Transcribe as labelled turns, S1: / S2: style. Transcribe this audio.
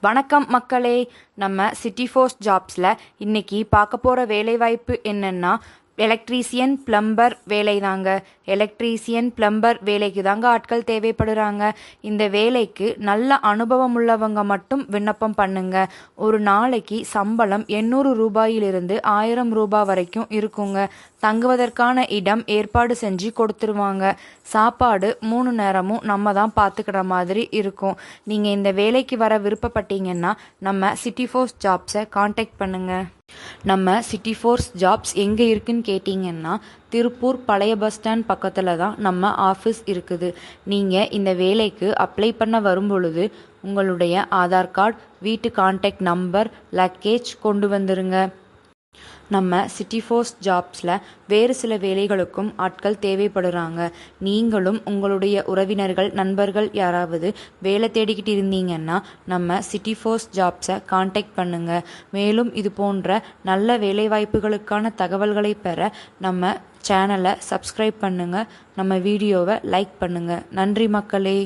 S1: வணக்கம் மக்களே. நம்ம சிட்டி ஃபோர்ஸ் ஜாப்ஸில் இன்னைக்கு பார்க்க போகிற வேலைவாய்ப்பு என்னென்னா எலக்ட்ரீசியன் பிளம்பர் வேலை தாங்க எலக்ட்ரீசியன் பிளம்பர் வேலைக்கு தாங்க ஆட்கள் தேவைப்படுறாங்க. இந்த வேலைக்கு நல்ல அனுபவம் உள்ளவங்க மட்டும் விண்ணப்பம் பண்ணுங்க. ஒரு நாளைக்கு சம்பளம் எண்ணூறு ரூபாயிலிருந்து ஆயிரம் ரூபாய் வரைக்கும் இருக்குங்க. தங்குவதற்கான இடம் ஏற்பாடு செஞ்சு கொடுத்துருவாங்க. சாப்பாடு மூணு நேரமும் நம்ம தான் பார்த்துக்கிற மாதிரி இருக்கும். நீங்கள் இந்த வேலைக்கு வர விருப்பப்பட்டீங்கன்னா நம்ம சிட்டி ஃபோர்ஸ் ஜாப்ஸை காண்டாக்ட் பண்ணுங்கள் நம்ம சிட்டி ஃபோர்ஸ் ஜாப்ஸ் எங்கே இருக்குன்னு கேட்டிங்கன்னா திருப்பூர் பழைய பஸ் ஸ்டாண்ட் பக்கத்தில் தான் நம்ம ஆஃபீஸ் இருக்குது. நீங்கள் இந்த வேலைக்கு அப்ளை பண்ண வரும்பொழுது உங்களுடைய ஆதார் கார்டு வீட்டு கான்டாக்ட் நம்பர் லக்கேஜ் கொண்டு வந்துருங்க. நம்ம சிட்டி ஃபோர்ஸ் ஜாப்ஸில் வேறு சில வேலைகளுக்கும் ஆட்கள் தேவைப்படுறாங்க. நீங்களும் உங்களுடைய உறவினர்கள் நண்பர்கள் யாராவது வேலை தேடிக்கிட்டு இருந்தீங்கன்னா நம்ம சிட்டி ஃபோர்ஸ் ஜாப்ஸை காண்டாக்ட் பண்ணுங்கள் மேலும் இது போன்ற நல்ல வேலைவாய்ப்புகளுக்கான தகவல்களை பெற நம்ம சேனலை சப்ஸ்கிரைப் பண்ணுங்கள் நம்ம வீடியோவை லைக் பண்ணுங்கள் நன்றி மக்களே.